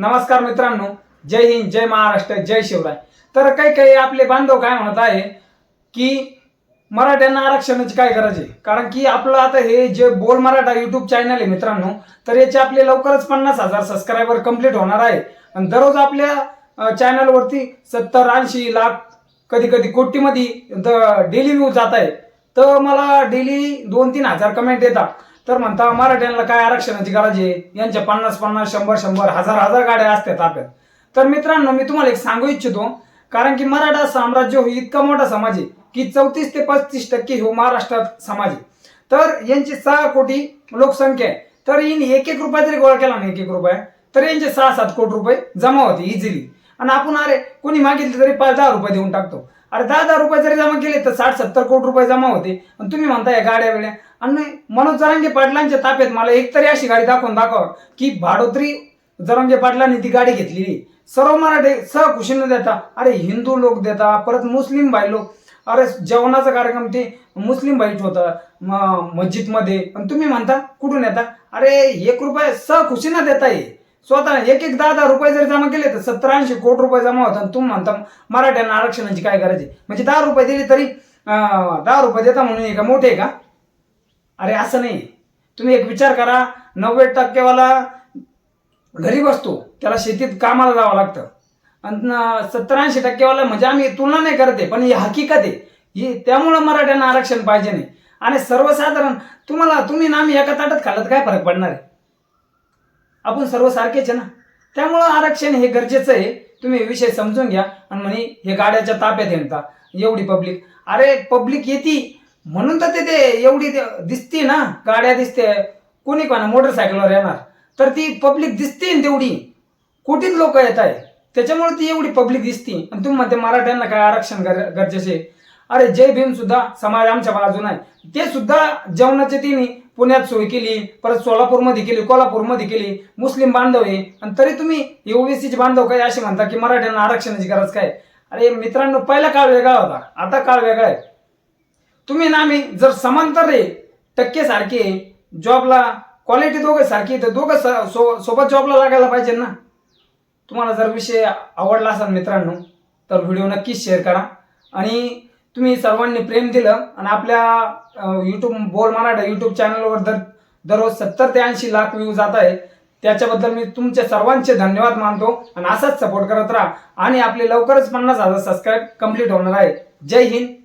नमस्कार मित्रांनो जय हिंद जय महाराष्ट्र जय शिवराय. तर काही काही आपले बांधव काय म्हणत आहे की मराठ्यांना आरक्षणाची काय गरज आहे? कारण की आपलं आता हे जे बोल मराठा युट्यूब चॅनल आहे मित्रांनो तर याचे आपले लवकरच पन्नास हजार सबस्क्रायबर कंप्लीट होणार आहे. आणि दररोज आपल्या चॅनलवरती सत्तर ऐंशी लाख कधी कधी कोटीमध्ये डेली व्ह्यू जात आहे. तर मला डेली दोन तीन हजार कमेंट येतात. तर म्हणता मराठ्यांना काय आरक्षणाची गरज आहे? यांच्या पन्नास पन्नास शंभर शंभर हजार हजार गाड्या असतात ताब्यात. तर मित्रांनो मी तुम्हाला एक सांगू इच्छितो कारण की मराठा साम्राज्य हो इतका मोठा समाज आहे की चौतीस ते पस्तीस टक्के हो महाराष्ट्रात समाज आहे. तर यांची सहा कोटी लोकसंख्या आहे. तर यांनी एक एक रुपया जरी गोळा केला ना एक एक रुपया तर यांचे सहा सात कोटी रुपये जमा होते इझिली आणि आपण अरे कोणी मागितले तरी पाच दहा रुपये देऊन टाकतो. अरे दहा दहा रुपये जरी जमा केले तर साठ सत्तर कोटी रुपये जमा होते. आणि तुम्ही म्हणताय गाड्या वेड्या आणि मनोज जरांगे पाटलांच्या ताब्यात मला एकतरी अशी गाडी दाखवून दाखवा की भाडोत्री जरांगे पाटलांनी ती गाडी घेतलेली. सर्व मराठे सहकुशीनं देता अरे हिंदू लोक देता परत मुस्लिम भाई लोक अरे जेवणाचा कार्यक्रम ते मुस्लिम बाईट होता मस्जिदमध्ये. आणि तुम्ही म्हणता कुठून येता? अरे एक रुपये सहखुशीनं देता ये. स्वतः एक एक दहा दहा रुपये जर जमा केले तर सत्तर ऐंशी कोटी रुपये जमा होतात. आणि तुम्ही म्हणता मराठ्यांना आरक्षणाची काय करायची म्हणजे दहा रुपये दिले तरी दहा रुपये देता म्हणून हे का मोठे आहे का? अरे असं नाही. तुम्ही एक विचार करा नव्वद टक्केवाला घरी बसतो त्याला शेतीत कामाला जावं लागतं. आणि सत्तर ऐंशी टक्केवाला म्हणजे आम्ही तुलना नाही करते पण ही हकीकत आहे. ही त्यामुळं मराठ्यांना आरक्षण पाहिजे नाही. आणि सर्वसाधारण तुम्हाला तुम्ही ना आम्ही एका ताटात खाल्लं तर काय फरक पडणार आहे? आपण सर्व सारखेच आहे ना? त्यामुळं आरक्षण हे गरजेचं आहे. तुम्ही विषय समजून घ्या. आणि म्हणे हे गाड्याच्या ताप्यात येणता एवढी पब्लिक अरे पब्लिक येते. म्हणून तर ते ते एवढी दिसती दिसते ना गाड्या दिसते. कोणी कोणा मोटरसायकलवर येणार. तर ती पब्लिक दिसते ना तेवढी. कोटीत लोक येत आहे. त्याच्यामुळे ती एवढी पब्लिक दिसते. आणि तुम्ही म्हणते मराठ्यांना काय आरक्षण गर- गरजेचे? अरे जय भीम सुद्धा समाज आमच्या बाजून आहे. ते सुद्धा जेवणाची तिने पुण्यात सोय केली परत सोलापूरमध्ये केली कोल्हापूरमध्ये केली. मुस्लिम बांधव आहे. आणि तरी तुम्ही ओबीसीचे बांधव काय असे म्हणता की मराठ्यांना आरक्षणाची गरज काय? अरे मित्रांनो पहिला काळ वेगळा होता. आता काळ वेगळा आहे. तुम्ही ना आम्ही जर समांतर आहे टक्के सारखे जॉबला क्वालिटी दोघं सारखी तर दोघं स- सो- सोबत जॉबला लागायला पाहिजे ना. तुम्हाला जर विषय आवडला असाल मित्रांनो तर व्हिडिओ नक्कीच शेअर करा. आणि तुम्ही सर्वांनी प्रेम दिलं आणि आपल्या यूट्यूब बोल मराठा यूट्यूब चॅनलवर दर दररोज सत्तर ते ऐंशी लाख व्ह्यू जात आहे. त्याच्याबद्दल मी तुमचे सर्वांचे धन्यवाद मानतो आणि असाच सपोर्ट करत राहा. आणि आपले लवकरच पन्नास हजार सबस्क्राईब कंप्लीट होणार आहे. जय हिंद.